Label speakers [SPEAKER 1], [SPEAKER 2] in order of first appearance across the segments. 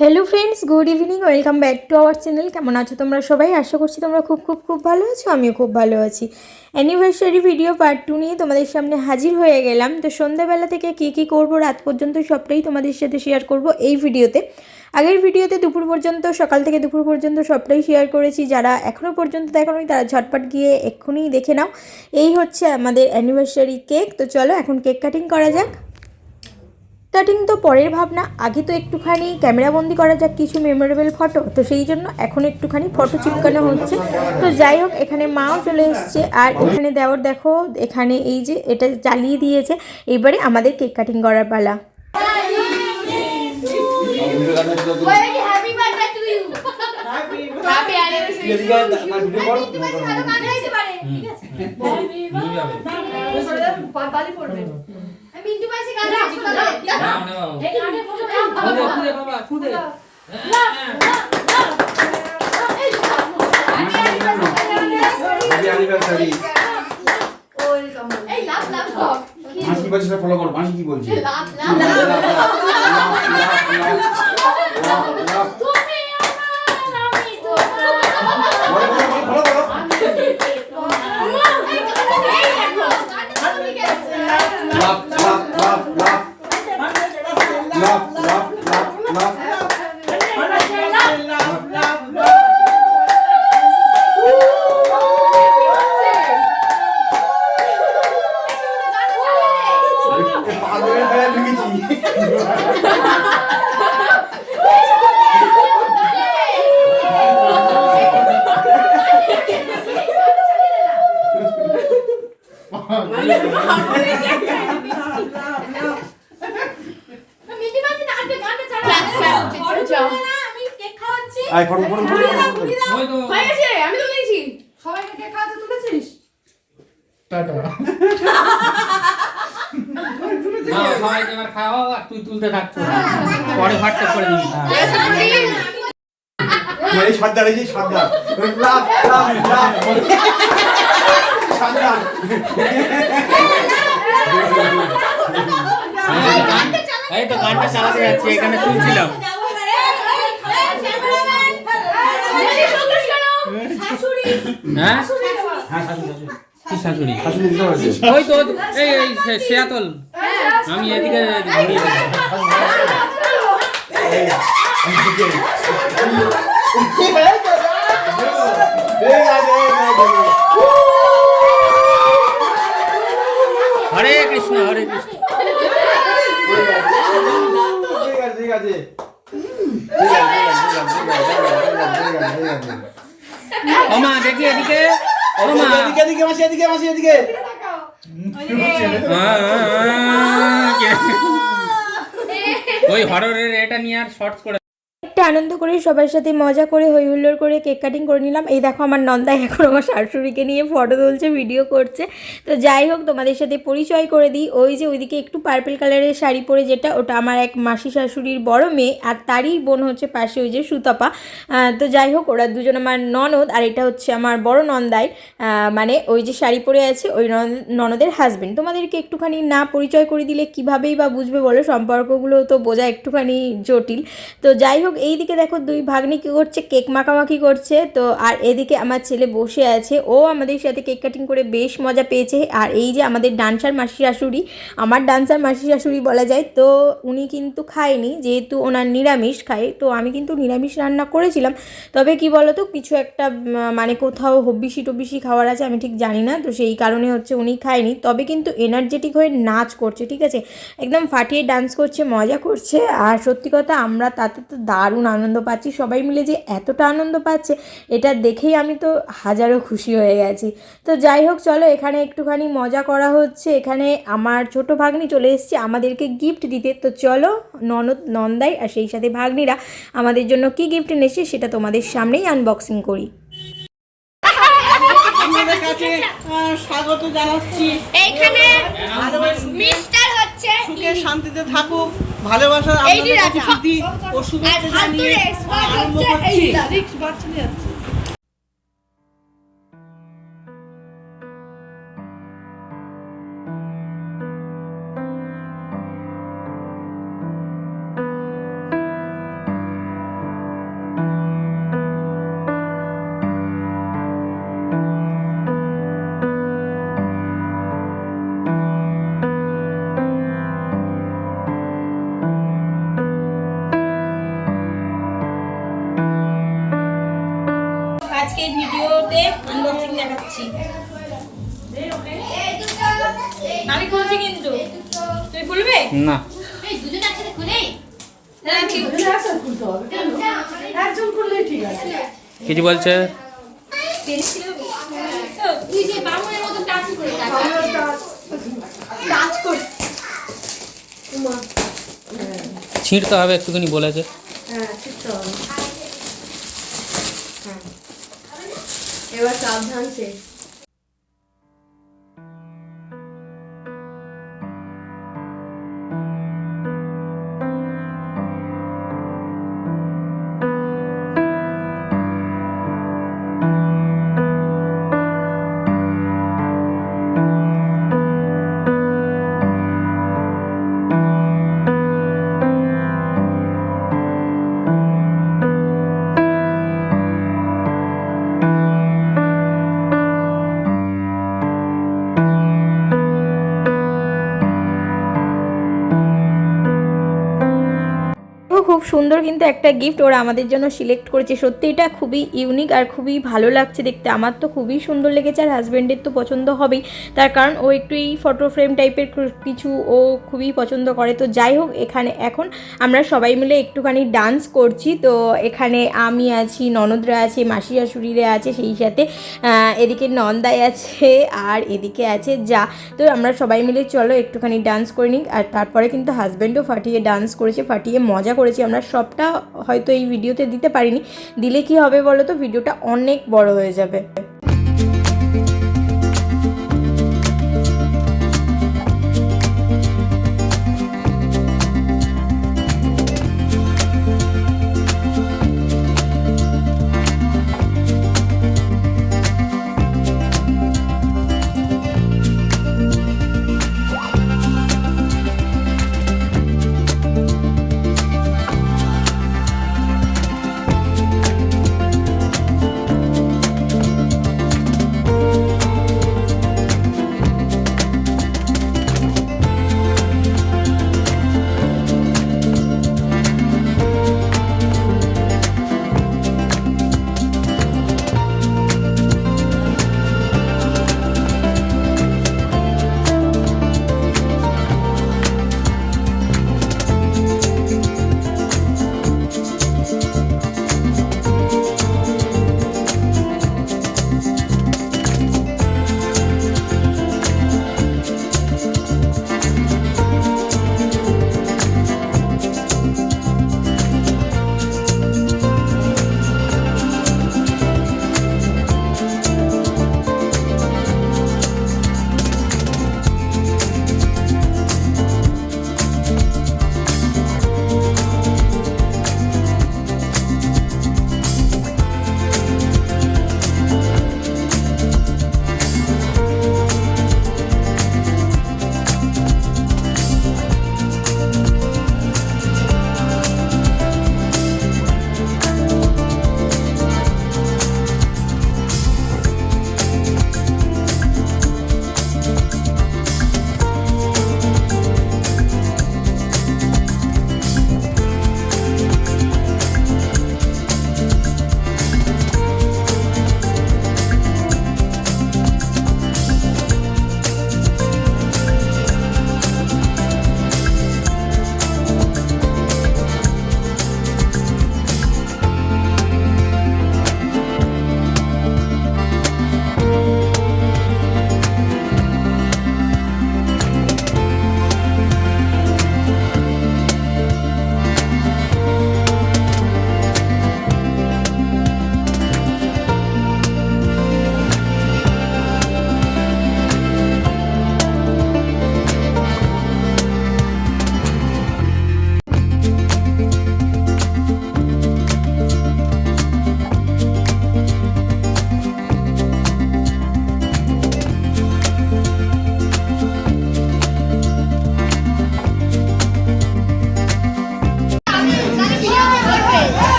[SPEAKER 1] Hello friends good evening welcome back to our channel কেমন আছো তোমরা সবাই? আশা করছি তোমরা খুব খুব খুব ভালো আছো, আমিও খুব ভালো আছি। অ্যানিভার্সারি ভিডিও পার্ট টু নিয়ে তোমাদের সামনে হাজির হয়ে গেলাম। তো সন্ধ্যাবেলা থেকে কী কী করব, রাত পর্যন্ত সবটাই তোমাদের সাথে শেয়ার করব এই ভিডিওতে আগের ভিডিওতে দুপুর পর্যন্ত, সকাল থেকে দুপুর পর্যন্ত সবটাই শেয়ার করেছি। যারা এখনও পর্যন্ত দেখোনি তারা ঝটপট গিয়ে এক্ষুনি দেখে নাও। এই হচ্ছে আমাদের অ্যানিভার্সারি কেক তো চলো এখন কেক কাটিং করা যাক। কাটিং তো পরের ভাবনা। আগে তো একটুখানি ক্যামেরাবন্দি করা যাক কিছু মেমোরেবল ফটো তো সেই জন্য এখন একটুখানি ফটো চিপকানো হচ্ছে। তো যাই হোক এখানে মাও চলে এসছে। আর এখানে দেওয়ার দেখো এখানে এই যে এটা চালিয়ে দিয়েছে। এবারে আমাদের কেক কাটিং করার পালা।
[SPEAKER 2] Happy পিন্টু পাইছে কাজ না না বাবা খুদে বাবা খুদে না না মাসি
[SPEAKER 3] কি বলছে ফলো করো মাসি কি বলছে
[SPEAKER 2] love love love
[SPEAKER 3] love love লাভ আয় ফটো ফটো ফটো
[SPEAKER 2] হয়ে গেছে, আমি তো নিয়েছি। সবাইকে কেক খাওয়াতে তুলেছিস?
[SPEAKER 4] সবাইকে এবার খাওয়াও আর তুই তুলতে থাকছো পরে হোয়াটসঅ্যাপ করে দিবি
[SPEAKER 3] এই সর্দার এই যে সর্দার লাভ লাভ লাভ সর্দার
[SPEAKER 4] এই তো গানটা চালাতে যাচ্ছি এখানে তুলছিলাম হ্যাঁ?
[SPEAKER 3] হ্যাঁ? শাশুড়ি শাশুড়ি।
[SPEAKER 4] ওই তো এই এই শেয়াতল। আমি এদিকে হ্যাঁ। হরে কৃষ্ণ হরে কৃষ্ণ।
[SPEAKER 3] ঠিক আছে ঠিক আছে ঠিক আছে ঠিক আছে ঠিক আছে ঠিক আছে।
[SPEAKER 4] ওমা দেখি এদিকে। ওমা
[SPEAKER 3] এদিকে এদিকে মাসি এদিকে মাসি এদিকে।
[SPEAKER 4] ওই হররের এটা নিয়ে আর শর্টস করে
[SPEAKER 1] আনন্দ করে সবার সাথে মজা করে হই হুল্লোড় করে, কেক কাটিং করে নিলাম। এই দেখো আমার নন্দাই এখন আমার শাশুড়িকে নিয়ে ফটো তুলছে ভিডিও করছে। তো যাই হোক, তোমাদের সাথে পরিচয় করে দিই। ওই যে ওইদিকে একটু পার্পল কালারের শাড়ি পরে যেটা, ওটা আমার এক মাসি শাশুড়ির বড় মেয়ে আর তারই বোন হচ্ছে পাশে ওই যে সুতপা। তো যাই হোক, ওরা দুজন আমার ননদ আর এটা হচ্ছে আমার বড় নন্দাই। মানে ওই যে শাড়ি পরে আছে ওই ননদ- ননদের হাজবেন্ড তোমাদেরকে একটুখানি না পরিচয় করে দিলে কিভাবেই বা বুঝবে বলো? সম্পর্কগুলো তো বোঝা একটুখানি জটিল। তো যাই হোক এইদিকে দেখো দুই ভাগ্নি কী করছে, কেক মাখামাখি করছে। তো আর এদিকে আমার ছেলে বসে আছে, ও আমাদের সাথে কেক কাটিং করে বেশ মজা পেয়েছে। আর এই যে আমাদের ডান্সার মাসি শাশুড়ি, আমার ডান্সার মাসি শাশুড়ি বলা যায়, তো উনি কিন্তু খায়নি, যেহেতু ওনার নিরামিষ খায়, তো আমি কিন্তু নিরামিষ রান্না করেছিলাম। তবে কি বলো তো কিছু একটা মানে কোথাও হব্বিসি টব্বিসি খাওয়ার আছে, আমি ঠিক জানি না, তো সেই কারণে হচ্ছে উনি খায়নি। তবে কিন্তু এনার্জেটিক হয়ে নাচ করছে, ঠিক আছে? একদম ফাটিয়ে ডান্স করছে, মজা করছে। আর সত্যি কথা, আমরা তাতে তো দারুণ আনন্দ পাচ্ছি সবাই মিলে যে এতটা আনন্দ পাচ্ছে এটা দেখেই আমি তো হাজারো খুশি হয়ে গেছি। তো যাই হোক চলো এখানে একটুখানি মজা করা হচ্ছে এখানে আমার ছোট ভাগ্নি চলে এসেছে আমাদেরকে গিফট দিতে। তো চলো ননদ নন্দাই আর সেই সাথে ভাগ্নিরা আমাদের জন্য কি গিফট এনেছে সেটা তোমাদের সামনেই আনবক্সিং করি।
[SPEAKER 5] কাছে স্বাগত জানাচ্ছি।
[SPEAKER 2] এইখানে মিস্টার হচ্ছে
[SPEAKER 5] সুখে শান্তিতে থাকুক। ভালোবাসার
[SPEAKER 2] আমরা প্রকৃতি
[SPEAKER 5] ওষুধ
[SPEAKER 2] হচ্ছে
[SPEAKER 1] ভিডিওতে আনবক্সিং দেখাচ্ছি। আমি খুলছি কিন্তু। তুই খুলবে?
[SPEAKER 4] না।
[SPEAKER 1] হ্যাঁ কি
[SPEAKER 4] কিছু বলছে? ছিঁড়তে হবে একটুখানি বলেছে।
[SPEAKER 1] এবার সাবধান সে। একটা গিফট ওরা আমাদের জন্য সিলেক্ট করেছে। সত্যি এটা খুবই ইউনিক আর খুবই ভালো লাগছে দেখতে। আমার তো খুবই সুন্দর লেগেছে আর হাজব্যান্ডের তো পছন্দ হবেই। তার কারণ ও একটু এই ফটো ফ্রেম টাইপের কিছু ও খুবই পছন্দ করে। তো যাই হোক, এখানে এখন আমরা সবাই মিলে একটুখানি ডান্স করছি। তো এখানে আমি আছি, ননদরা আছে, মাসি শাশুড়িরা আছে, সেই সাথে এদিকে নন্দাই আছে আর এদিকে আছে যা। তো আমরা সবাই মিলে চলো একটুখানি ডান্স করে নিই। আর তারপরে কিন্তু হাজব্যান্ডও ফাটিয়ে ডান্স করেছে, ফাটিয়ে মজা করেছি। আমরা সবটা হয়তো এই ভিডিওতে দিতে পারিনি। দিলে কি হবে বলো তো? ভিডিওটা অনেক বড় হয়ে যাবে।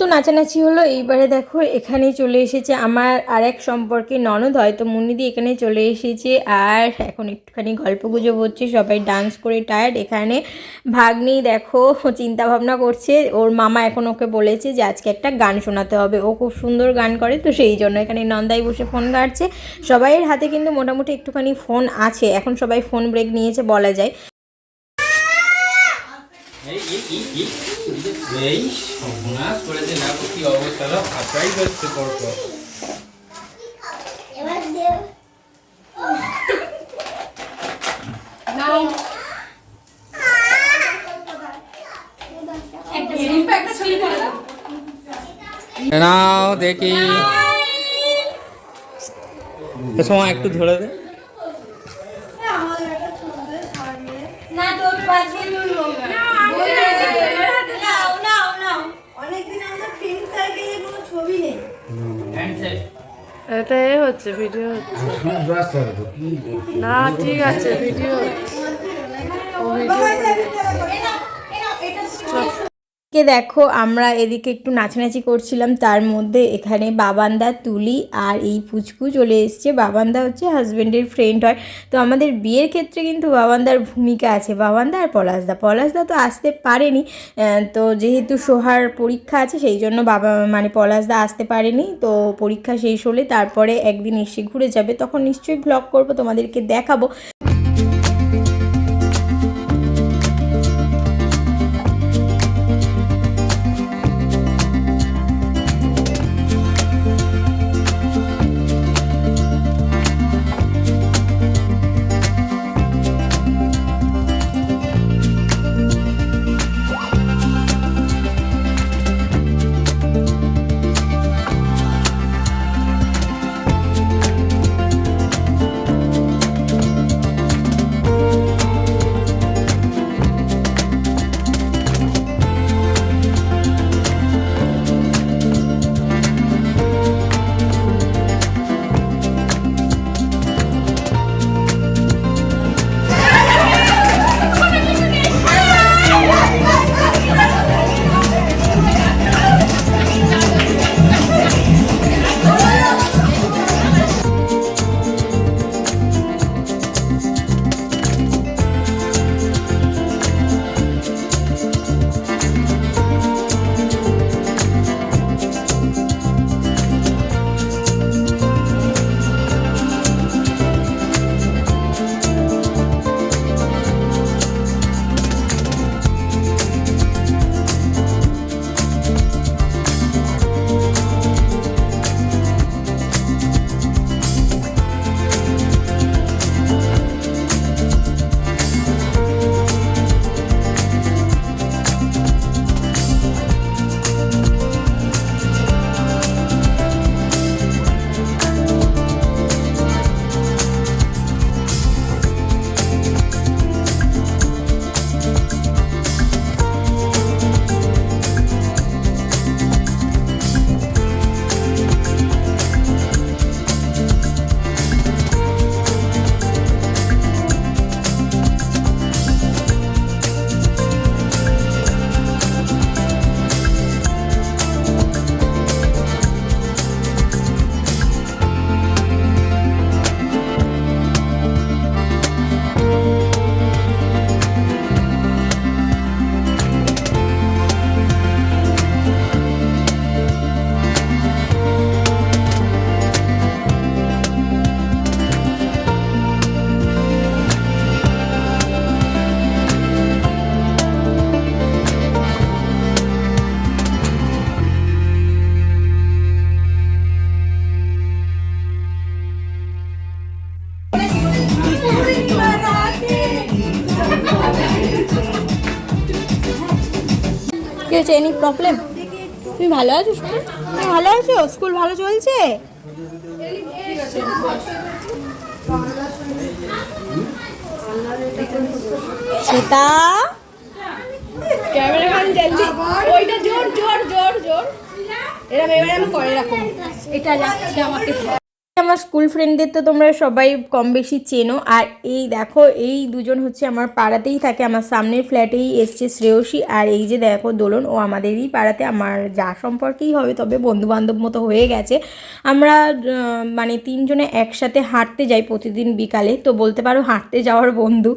[SPEAKER 1] একটু নাচানাচি হলো, এইবারে দেখো এখানে চলে এসেছে আমার আর এক সম্পর্কে ননদ, হয়তো মুন্নিদি এখানে চলে এসেছে। আর এখন একটুখানি গল্প গুজব হচ্ছে, সবাই ডান্স করে টায়ার্ড এখানে ভাগ্নি দেখো চিন্তা ভাবনা করছে, ওর মামা এখন ওকে বলেছে যে আজকে একটা গান শোনাতে হবে। ও খুব সুন্দর গান করে, তো সেই জন্য এখানে নন্দাই বসে ফোন ঘাটছে। সবাইয়ের হাতে কিন্তু মোটামুটি একটুখানি ফোন আছে, এখন সবাই ফোন ব্রেক নিয়েছে বলা যায়।
[SPEAKER 4] এই এই এই করেছে না কি অবস্থা? হলো ফাটাই করছে পরপর নাও। দেখি। সময় একটু ধরে দে।
[SPEAKER 5] এটাই হচ্ছে ভিডিও না ঠিক আছে ভিডিও
[SPEAKER 1] কে দেখো, আমরা এদিকে একটু নাচানাচি করছিলাম, তার মধ্যে এখানে বাবান্দা, তুলি আর এই পুচকু চলে এসছে। বাবান্দা হচ্ছে হাজব্যান্ডের ফ্রেন্ড হয়। তো আমাদের বিয়ের ক্ষেত্রে কিন্তু বাবান্দার ভূমিকা আছে। বাবান্দা আর পলাশদা। পলাশদা তো আসতে পারেনি তো যেহেতু সোহার পরীক্ষা আছে, সেই জন্য বাবা মানে পলাশদা আসতে পারেনি। তো পরীক্ষা শেষ হলে তারপরে একদিন এসে ঘুরে যাবে। তখন নিশ্চয়ই ব্লগ করব, তোমাদেরকে দেখাবো। প্রবলেম তুমি ভালো আছো? তুমি ভালো আছো? স্কুল ভালো চলছে? সেটা
[SPEAKER 2] ক্যামেরাম্যান জলদি ওইটা জোর জোর জোর জোর। এরকম, এবারে আমি করে রাখো এটা যাচ্ছে আমাকে।
[SPEAKER 1] আমার স্কুল ফ্রেন্ডদের তো তোমরা সবাই কম বেশি চেনো। আর এই দেখো, এই দুজন হচ্ছে আমার পাড়াতেই থাকে। আমার সামনের ফ্ল্যাটেই এসছে শ্রেয়সী। আর এই যে দেখো, দোলন, ও আমাদেরই পাড়াতে। আমার যা সম্পর্কেই হবে, তবে বন্ধু বান্ধব মতো হয়ে গেছে। আমরা মানে তিনজনে একসাথে হাঁটতে যাই প্রতিদিন বিকালে। তো বলতে পারো, হাঁটতে যাওয়ার বন্ধু।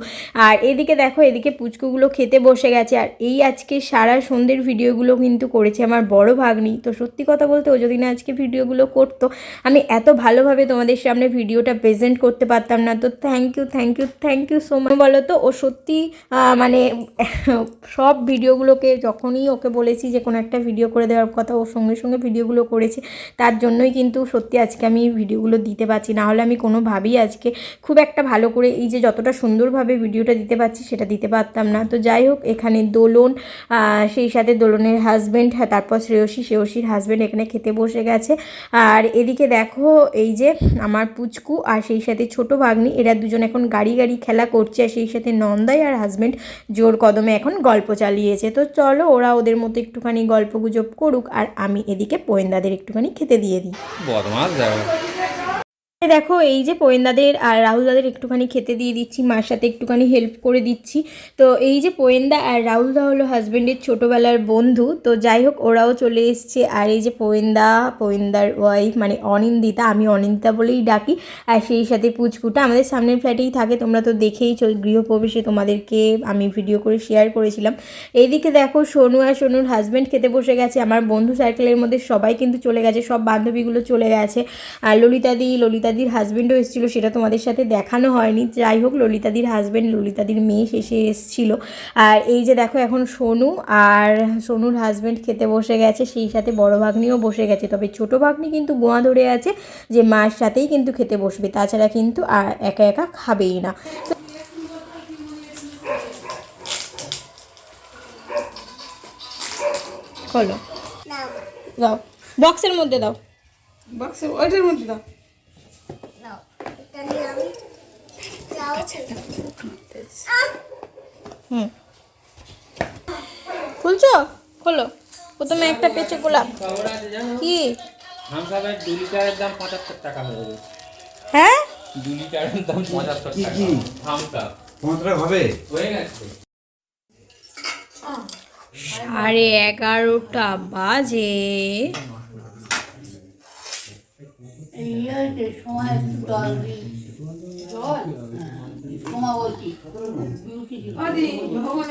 [SPEAKER 1] আর এদিকে দেখো, এদিকে পুচকুগুলো খেতে বসে গেছে। আর এই আজকে সারা সন্ধ্যের ভিডিওগুলো কিন্তু করেছে আমার বড় ভাগ্নি। তো সত্যি কথা বলতে, ও যদি না আজকে ভিডিওগুলো করতো, আমি এত ভালোভাবে তোমাদের সামনে ভিডিওটা প্রেজেন্ট করতে পারতাম না। তো thank you thank you thank you so much বলো তো, ও সত্যি মানে সব ভিডিওগুলোকে যখনই ওকে বলেছি যে কোনো একটা ভিডিও করে দেওয়ার কথা, ও সঙ্গে সঙ্গে ভিডিওগুলো করেছে, তার জন্যই কিন্তু সত্যি আজকে আমি ভিডিওগুলো দিতে পারছি। না হলে আমি কোনোভাবেই আজকে খুব একটা ভালো করে, এই যে যতটা সুন্দরভাবে ভিডিওটা দিতে পারছি, সেটা দিতে পারতাম না। তো যাই হোক, এখানে দোলন সেই সাথে দোলনের হাজব্যান্ড তারপর শ্রেয়সী, শ্রেয়সীর হাজব্যান্ড এখানে খেতে বসে গেছে। আর এদিকে দেখো, এই যে আমার পুচকু আর সেই সাথে ছোট ভাগ্নি, এরা দুজন এখন গাড়ি গাড়ি খেলা করছে আর সেই সাথে নন্দাই আর হাজব্যান্ড জোর কদমে এখন গল্প চালিয়েছে। তো চলো ওরা ওদের মতো একটুখানি গল্প গুজব করুক আর আমি এদিকে পোয়েন্দাদের একটুখানি খেতে দিয়ে দিই। দেখো, এই যে পোয়েন্দাদের আর রাহুল দাদের একটুখানি খেতে দিয়ে দিচ্ছি, মার সাথে একটুখানি হেল্প করে দিচ্ছি। তো এই যে পোয়েন্দা আর রাহুল দা হলো হাজব্যান্ডের ছোটোবেলার বন্ধু। তো যাই হোক, ওরাও চলে এসছে। আর এই যে পোয়েন্দা, পোয়েন্দার ওয়াইফ মানে অনিন্দিতা, আমি অনিন্দিতা বলেই ডাকি। আর সেই সাথে পুচকুটা আমাদের সামনের ফ্ল্যাটেই থাকে, তোমরা তো দেখেই চল গৃহপ্রবেশে তোমাদেরকে আমি ভিডিও করে শেয়ার করেছিলাম। এইদিকে দেখো, সোনু আর সোনুর হাজব্যান্ড খেতে বসে গেছে। আমার বন্ধু সার্কেলের মধ্যে সবাই কিন্তু চলে গেছে, সব বান্ধবীগুলো চলে গেছে। আর ললিতাদি ললিতাদির হাজব্যান্ডও এসেছিল সেটা তোমাদের সাথে দেখানো হয়নি। যাই হোক ললিতাদির হাজব্যান্ড ললিতাদির মেয়ে শেষে এসেছিল। আর এই যে দেখো এখন সোনু আর সোনুর হাজব্যান্ড খেতে বসে গেছে সেই সাথে বড় ভাগ্নিও বসে গেছে। তবে ছোট ভাগ্নি কিন্তু গোয়া ধরে আছে যে মার সাথেই কিন্তু খেতে বসবে তাছাড়া কিন্তু আর একা একা খাবেই না। হলো দাও বক্সের মধ্যে দাও।
[SPEAKER 5] বক্সে ওইটার মধ্যে দাও।
[SPEAKER 1] হুম। খুলছো? খোলো। প্রথমে একটা পেঁচে গোলাপ। কি?
[SPEAKER 4] হামসাবের দু লিটারের দাম পঁচাত্তর টাকা হয়ে গেছে।
[SPEAKER 1] হ্যাঁ?
[SPEAKER 4] দু লিটারের দাম পঁচাত্তর টাকা।
[SPEAKER 3] কি?
[SPEAKER 4] হামসা
[SPEAKER 3] পনেরো হবে?
[SPEAKER 4] হয়ে গেছে।
[SPEAKER 1] সাড়ে এগারোটা বাজে।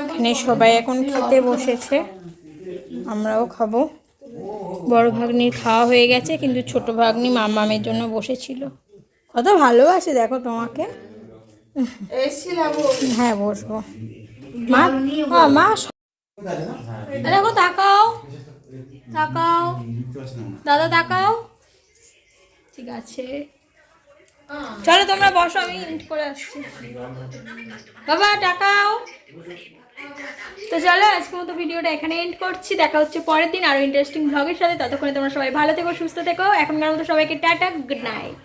[SPEAKER 1] এখানে সবাই এখন খেতে বসেছে। আমরাও খাব। বড় ভাগ্নির খাওয়া হয়ে গেছে, কিন্তু ছোট ভাগ্নি মামামের জন্য বসেছিল। কত ভালোবাসে দেখো তোমাকে। হ্যাঁ বসবো। মা দেখো, তাকাও। তাকাও। দাদা, তাকাও। ঠিক আছে। চলো তোমরা বসো, আমি ইন্ট করে আসছি। বাবা টাকাও তো চলো, আজকের মতো ভিডিওটা এখানে এন্ড করছি। দেখা হচ্ছে পরের দিন আরও ইন্টারেস্টিং ভ্লগের সাথে। ততক্ষণে তোমরা সবাই ভালো থেকো, সুস্থ থেকো। এখনকার মতো সবাইকে টাটা গুড নাইট